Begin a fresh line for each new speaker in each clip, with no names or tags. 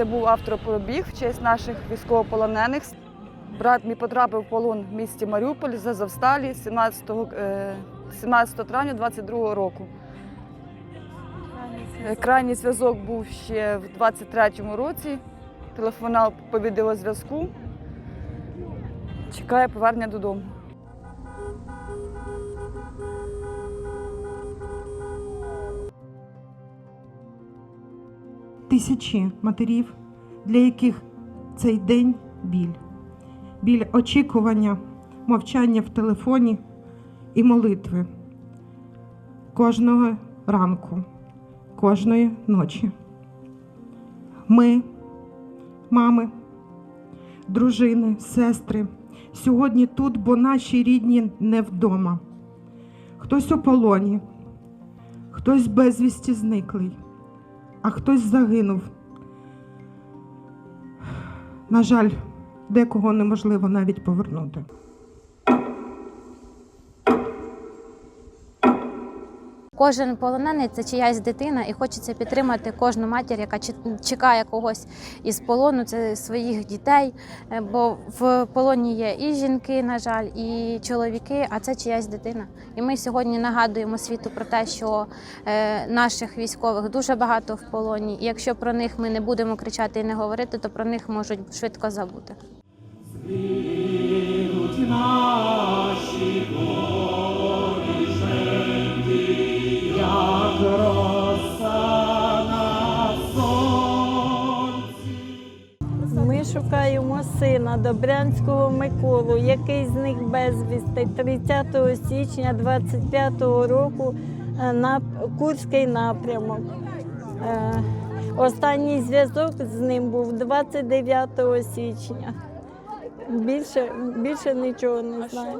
це був автопробіг в честь наших військовополонених. Брат мій потрапив в полон в місті Маріуполь з Азовсталі 17, е, 17 травня 22 року. Е, Крайній зв'язок був ще в 23-му році. Телефонував по відеозв'язку. Чекає повернення додому.
Тисячі матерів, для яких цей день біль, біль очікування, мовчання в телефоні і молитви кожного ранку, кожної ночі. Ми, мами, дружини, сестри, сьогодні тут, бо наші рідні не вдома. Хтось у полоні, хтось безвісті зниклий а хтось загинув. На жаль, декого неможливо навіть повернути.
Кожен полонений це чиясь дитина, і хочеться підтримати кожну матір, яка чекає когось із полону, це своїх дітей. Е, Бо в полоні є і жінки, на жаль, і чоловіки, а це чиясь дитина. І ми сьогодні нагадуємо світу про те, що е, наших військових дуже багато в полоні. І якщо про них ми не будемо кричати і не говорити, то про них можуть швидко забути.
Ми шукаємо сина Добрянського Миколу, який з них безвісти 30 січня 25-го року е, на Курський напрямок. Е, Останній зв'язок з ним був 29 січня. Більше, більше нічого не знаю.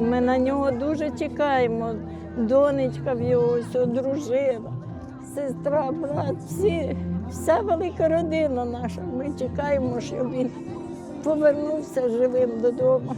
Ми на нього дуже чекаємо. Донечка в його дружина, сестра, брат, всі, вся велика родина наша. Ми чекаємо, щоб він повернувся живим додому.